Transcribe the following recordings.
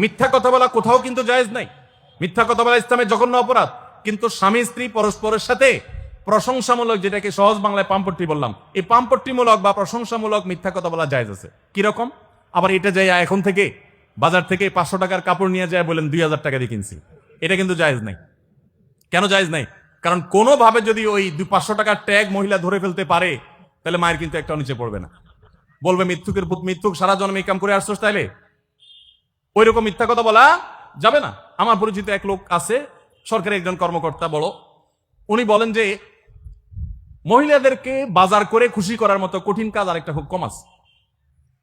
মিথ্যা কথা বলা কোথাও কিন্তু জায়েজ নাই। মিথ্যা কথা বলা ইসলামের জঘন্য অপরাধ। কিন্তু স্বামী, স্ত্রী, পরস্পরের সাথে প্রশংসামূলক যেটাকে সহজ বাংলায় পাম্পট্টি বললাম, এই পাম্পট্টিমূলক বা প্রশংসামূলক মিথ্যা কথা বলা জায়েজ আছে। কীরকম? আবার এটা যাই এখন থেকে বাজার থেকে পাঁচশো টাকার কাপড় নিয়ে যায় বলেন দুই হাজার টাকা দিয়ে কিনছি। এটা কিন্তু জায়েজ নাই। কেন জায়েজ নাই? কারণ কোনোভাবে যদি ওই দুই পাঁচশো টাকার ট্যাগ মহিলা ধরে ফেলতে পারে, তাহলে মায়ের কিন্তু একটা নিচে পড়বে না। বলবে, মৃত্যুকের পুত মৃত্যুক সারা জন্মে কাম করে আসছোস তাইলে? ওই রকম মিথ্যা কথা বলা যাবে না। আমার পরিচিত এক লোক আছে সরকারি একজন কর্মকর্তা বড়। উনি বলেন যে, মহিলাদেরকে বাজার করে খুশি করার মতো কঠিন কাজ আরেকটা খুব কম আছে।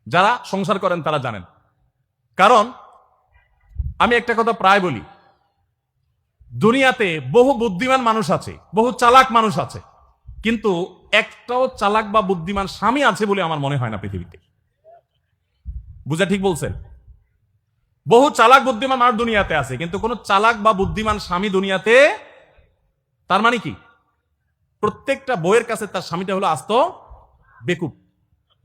যারা সংসার করেন তারা জানেন। কারণ, আমি একটা কথা প্রায় বলি। দুনিয়াতে বহু বুদ্ধিমান মানুষ আছে, বহু চালাক মানুষ আছে। কিন্তু একটাও চালাক বা বুদ্ধিমান স্বামী আছে বলে আমার মনে হয় না পৃথিবীতে। বুঝা ঠিক বলছেন? বহু চালাক বুদ্ধিমান মানুষ দুনিয়াতে আছে, কিন্তু কোন চালাক বা বুদ্ধিমান স্বামী দুনিয়াতে, তার মানে কি? প্রত্যেকটা বইয়ের কাছে তার স্বামীটা হলো আস্ত, বেকুব।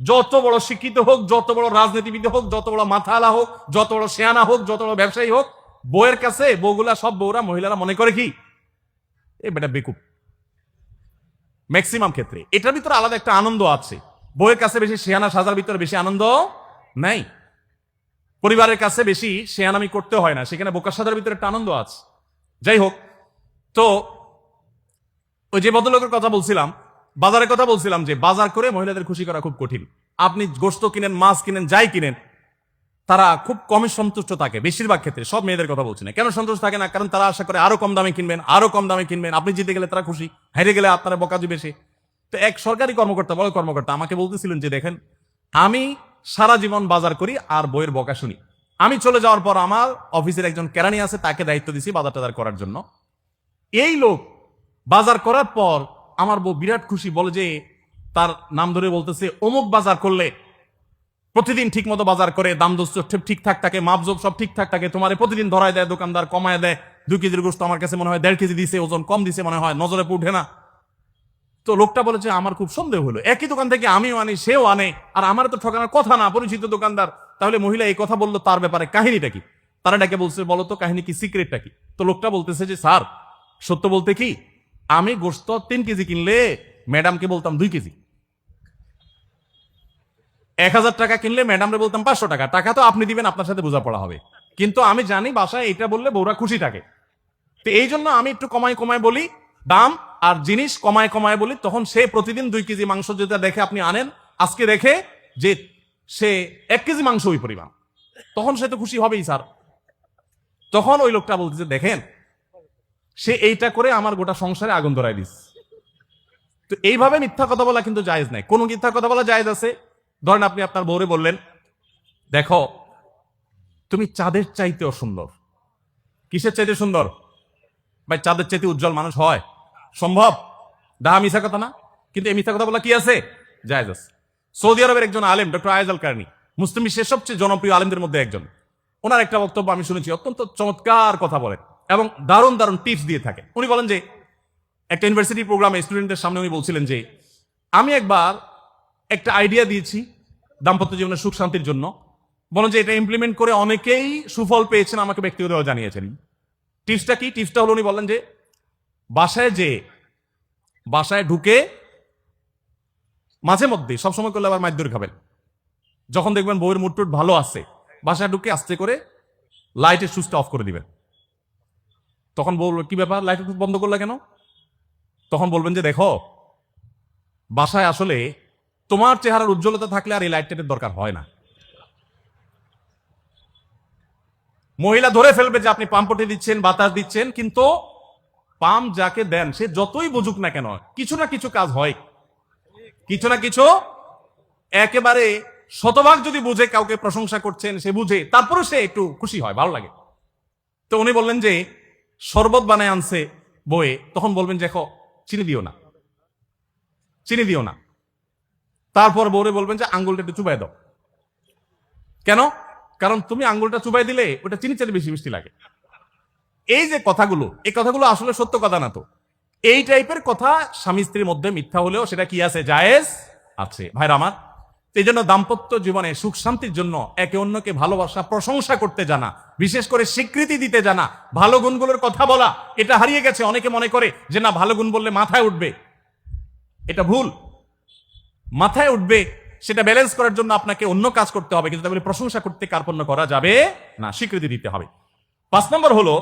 যত বড় শিক্ষিত হোক, যত বড় রাজনীতিবিদ হোক, যত বড় মাথালা হোক, যত বড় সেয়ানা হোক, যত বড় ব্যবসায়ী হোক, বইয়ের কাছে বউগুলা সব বউরা মহিলারা মনে করে কি? এ বেটা বেকুব। ম্যাক্সিমাম ক্ষেত্রে। এটার ভিতরে আলাদা একটা আনন্দ আছে। বইয়ের কাছে বেশি সেয়ানা, সাজার ভিতরে বেশি আনন্দ নাই। পরিবারের কাছে বেশি শেয়ানামি করতে হয় না, সেখানে বোকা সাজার ভিতরে একটা আনন্দ আছে। যাই হোক, তো ওই যে ভদ্রলোকের কথা বলছিলাম, বাজারের কথা বলছিলাম যে বাজার করে মহিলাদের খুশি করা খুব কঠিন। আপনি গোস্ত কিনেন, মাছ কিনেন, যাই কিনেন, তারা খুব কমই সন্তুষ্ট থাকে, বেশিরভাগ ক্ষেত্রে, সব মেয়েদের কথা বলছি না। কেন সন্তুষ্ট থাকে না? কারণ তারা আশা করে আরও কম দামে কিনবেন, আরও কম দামে কিনবেন, আপনি জিতে গেলে তারা খুশি, হেরে গেলে আপনারা বকা বেশি। তো এক সরকারি কর্মকর্তা, বড় কর্মকর্তা আমাকে বলতেছিলেন যে, দেখেন, আমি সারা জীবন বাজার করি আর বইয়ের বকা শুনি। আমি চলে যাওয়ার পর আমার অফিসের একজন কেরানি আছে, তাকে দায়িত্ব দিছি বাজার টাজার করার জন্য। এই লোক বাজার করার পর আমার বউ বিরাট খুশি, বলে যে তার নাম ধরে বলতেছে, অমুক বাজার করলে প্রতিদিন ঠিক মতো বাজার করে, দাম দোস্ত ঠিকঠাক থাকে মাপজোপ সব ঠিকঠাক থাকে তোমার প্রতিদিন ধরায় দেয়, দোকানদার কমায় দেয়, দুই কেজির গোস্ত আমার কাছে মনে হয় দেড় কেজি দিছে, ওজন কম দিছে মনে হয়, নজরে উঠে না। তো লোকটা বলেছে আমার খুব সন্দেহ হলো। একই দোকান থেকে আমিও আনি, সেও আনে। আর আমার তো ঠকানোর কথা না, পরিচিত দোকানদার। তাহলে মহিলা এই কথা বলল, তার ব্যাপারে কাহিনীটা কি? তারা ডাকে বলছে, বলো তো, কাহিনী কি, সিক্রেটটা কি? তো লোকটা বলতেছে যে, স্যার, সত্য বলতে কি, আমি গোস্ত তিন কেজি কিনলে ম্যাডামকে বলতাম দুই কেজি। এক হাজার টাকা কিনলে ম্যাডামরে বলতাম পাঁচশো টাকা। টাকা তো আপনি দিবেন, আপনার সাথে বোঝাপড়া হবে। কিন্তু আমি জানি বাসায় এটা বললে বউরা খুশি থাকে। তো এই জন্য আমি একটু কমায় কমায় বলি, দাম আর জিনিস কমায় কমায় বলি, তখন সে প্রতিদিন দুই কেজি মাংস যেটা দেখে আপনি আনেন, আজকে দেখে যে সে এক কেজি মাংস ওই পরিমাণ। তখন সে তো খুশি হবেই, স্যার। তখন ওই লোকটা বলতেছে, দেখেন, সে এইটা করে আমার গোটা সংসারে আগুন ধরাই দিস। তো এইভাবে মিথ্যা কথা বলা কিন্তু জায়েজ নাই। কোন মিথ্যা কথা বলা জায়েজ আছে? ধরেন আপনি আপনার বউরে বললেন, দেখো, তুমি চাঁদের চাইতেও সুন্দর। কিসের চাইতে সুন্দর? ভাই, চাঁদের চাইতে উজ্জ্বল মানুষ হয়। সম্ভব? ডাহা মিথ্যা কথা না? কিন্তু এই মিথ্যা কথা বলা কি আছে? জায়েজ আছে। সৌদি আরবের একজন আলেম, ডক্টর আয়েজ আল কারনি, মুসলিম বিশ্বের সবচেয়ে জনপ্রিয় আলেমদের মধ্যে একজন। ওনার একটা বক্তব্য আমি শুনেছি, অত্যন্ত চমৎকার কথা বলেন এবং দারুণ দারুণ টিপস দিয়ে থাকে। উনি বলেন যে, একটা ইউনিভার্সিটি প্রোগ্রামে স্টুডেন্টদের সামনে উনি বলছিলেন যে, আমি একবার একটা আইডিয়া দিয়েছি দাম্পত্য জীবনের সুখ শান্তির জন্য। বলেন যে, এটা ইমপ্লিমেন্ট করে অনেকেই সুফল পেয়েছেন, আমাকে ব্যক্তিগতভাবে জানিয়েছেন। টিপসটা কি? টিপসটা হলো উনি বলেন যে বাসায় যে, বাসায় ঢুকে মাঝে মধ্যে সবসময় করলে আবার মাইদুর খাবেন। যখন দেখবেন বউয়ের মুটটুট ভালো আছে, বাসায় ঢুকে আস্তে করে লাইটের সুইচটা অফ করে দিবেন। তখন বলব, কি ব্যাপার? লাইট বন্ধ করলে কেন? তখন বলবেন যে, দেখো, বাসায় আসলে তোমার চেহারার উজ্জ্বলতা থাকলে আর এই লাইটের দরকার হয় না। মহিলা ধরে ফেলবে যে, আপনি পাম্পটি দিচ্ছেন, বাতাস দিচ্ছেন, কিন্তু পাম্প যাকে দেন, সে যতই বুঝুক না কেন, কিছু না কিছু কাজ হয়। কিছু না কিছু একেবারে শতভাগ যদি বুঝে, কাউকে প্রশংসা করছেন, সে বুঝে তারপরে সে একটু খুশি হয়, ভালো লাগে। তো উনি বললেন যে, শরবত বানায় আনছে বয়ে তখন বলবেন দেখো, চিনি দিও না। চিনি দিও না। তারপর বউরে বলবেন যে, আঙ্গুলটা একটু চুবাই দাও। কেন? কারণ তুমি আঙ্গুলটা চুবাই দিলে, ওটা চিনি চাইলে বেশি মিষ্টি লাগে। এই যে কথাগুলো, এই কথাগুলো আসলে সত্য কথা না তো। এই টাইপের কথা স্বামী স্ত্রীর মধ্যে মিথ্যা হলেও সেটা কি আছে? জায়েজ আছে। ভাইরা আমার, এই জন্য দাম্পত্য জীবনে সুখ শান্তির জন্য একে অন্যকে ভালোবাসা, প্রশংসা করতে জানা, বিশেষ করে স্বীকৃতি দিতে জানা, ভালো গুণগুলোর কথা বলা, এটা হারিয়ে গেছে। অনেকে মনে করে যে না, ভালো গুণ বললে মাথায় উঠবে। এটা ভুল। মাথায় উঠবে, সেটা ব্যালেন্স করার জন্য আপনাকে অন্য কাজ করতে হবে, কিন্তু তাহলে প্রশংসা করতে কার্পণ্য করা যাবে না, স্বীকৃতি দিতে হবে। পাঁচ নম্বর হলো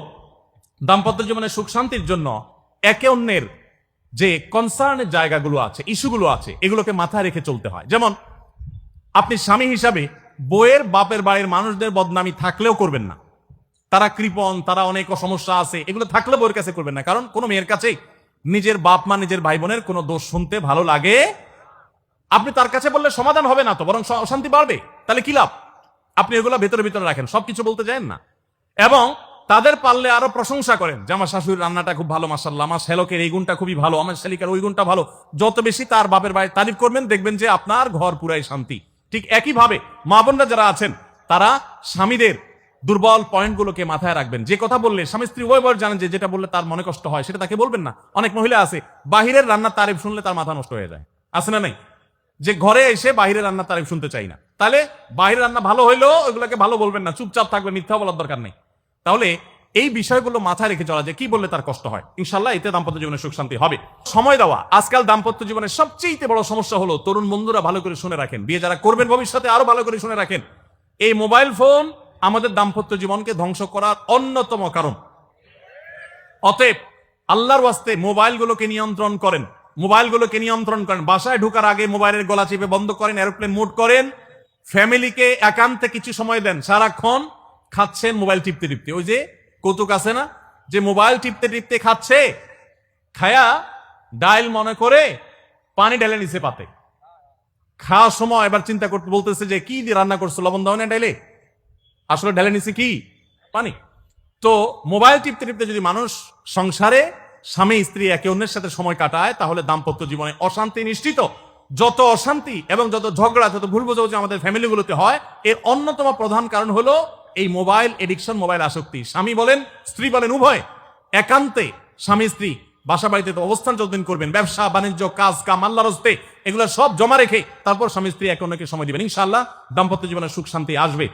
দাম্পত্য জীবনে সুখ শান্তির জন্য একে অন্যের যে কনসার্নের জায়গাগুলো আছে, ইস্যুগুলো আছে, এগুলোকে মাথায় রেখে চলতে হয়। যেমন, আপনি স্বামী হিসাবে বইয়ের বাপের বাড়ির মানুষদের বদনামি থাকলেও করবেন না। তারা কৃপণ, তারা অনেক সমস্যা আছে, এগুলো থাকলে বইয়ের কাছে করবেন না। কারণ কোনো মেয়ের কাছেই নিজের বাপ মা, নিজের ভাই বোনের কোনো দোষ শুনতে ভালো লাগে। আপনি তার কাছে বললে সমাধান হবে না তো, বরং অশান্তি বাড়বে। তাহলে কি লাভ? আপনি এগুলো ভেতরে, ভিতরে রাখেন, সবকিছু বলতে চান না। এবং তাদের পারলে আরও প্রশংসা করেন যে আমার শাশুড়ির রান্নাটা খুব ভালো মাসাল্লাহ আমার শ্যালকের এই গুণটা খুবই ভালো, আমার শালিকার ওই গুণটা ভালো। যত বেশি তার বাপের বাড়ি তারিফ করবেন, দেখবেন যে আপনার ঘর পুরাই শান্তি। ঠিক একইভাবে মা বোনরা যারা আছেন, তারা স্বামীদের দুর্বল পয়েন্টগুলোকে মাথায় রাখবেন। যে কথা বললে, স্বামী স্ত্রী উভয় জানেন যে যেটা বললে তার মনে কষ্ট হয়, সেটা তাকে বলবেন না। অনেক মহিলা আছে, বাহিরের রান্নার তারিফ শুনলে তার মাথা নষ্ট হয়ে যায়। আছে না নাই? যে ঘরে এসে বাইরের রান্নার তারিফ শুনতে চাই না। তাহলে বাইরের রান্না ভালো হইলেও ওইগুলোকে ভালো বলবেন না। চুপচাপ থাকবে, মিথ্যা বলার দরকার নেই। তাহলে এই বিষয়গুলো মাথায় রেখে চলা যে কি বললে তার কষ্ট হয়? ইনশাল্লাহ এতে দাম্পত্য জীবনে সুখ শান্তি হবে। সময় দেওয়া, আজকাল দাম্পত্য জীবনের সবচেয়ে বড় সমস্যা হলো, তরুণ বন্ধুরা ভালো করে শুনে রাখেন। বিয়ে যারা করবেন ভবিষ্যতে আরও ভালো করে শুনে রাখেন। এই মোবাইল ফোন আমাদের দাম্পত্য জীবনকে ধ্বংস করার অন্যতম কারণ। অতএব আল্লাহর ওয়াস্তে মোবাইলগুলোকে নিয়ন্ত্রণ করেন। মোবাইলগুলোকে নিয়ন্ত্রণ করেন। বাসায় ঢোকার আগে মোবাইলের গলা চেপে বন্ধ করেন এরোপ্লেন মুড করেন। ফ্যামিলিকে একান্তে কিছু সময় দেন, সারাক্ষণ খাচ্ছেন মোবাইল টিপতে টিপতে। ওই যে কৌতুক আছে না? যে মোবাইল টিপতে টিপতে খাচ্ছে, খায়া ডাইল মনে করে পানি ঢেলে নিছে পাতে। খাওয়ার সময় এবার চিন্তা করতে বলতেছে যে, কি দিয়ে রান্না করছ? লবণ দাও না ডাইলে? আসলে ঢেলে নিছে কি? পানি। তো মোবাইল টিপতে টিপতে যদি মানুষ সংসারে স্বামী, স্ত্রী একে অন্যের সাথে সময় কাটায়, তাহলে দাম্পত্য জীবনে অশান্তি নিশ্চিত। যত অশান্তি এবং যত ঝগড়া, যত ভুল বোঝাবুঝি আমাদের ফ্যামিলিগুলোতে হয়, এর অন্যতম প্রধান কারণ হলো এই মোবাইল এডিকশন, মোবাইল আসক্তি। স্বামী বলেন, স্ত্রী বলেন, উভয় একান্তে স্বামী, স্ত্রী বাসা বাড়িতে তো অবস্থান যতদিন করবেন, ব্যবসা, বাণিজ্য, কাজ, কাম আল্লাহ রস্তে এগুলো সব জমা রেখে তারপর স্বামী, স্ত্রী এক অন্যকে সময় দিবেন। ইনশাআল্লাহ দাম্পত্য জীবনে সুখ, শান্তি আসবে।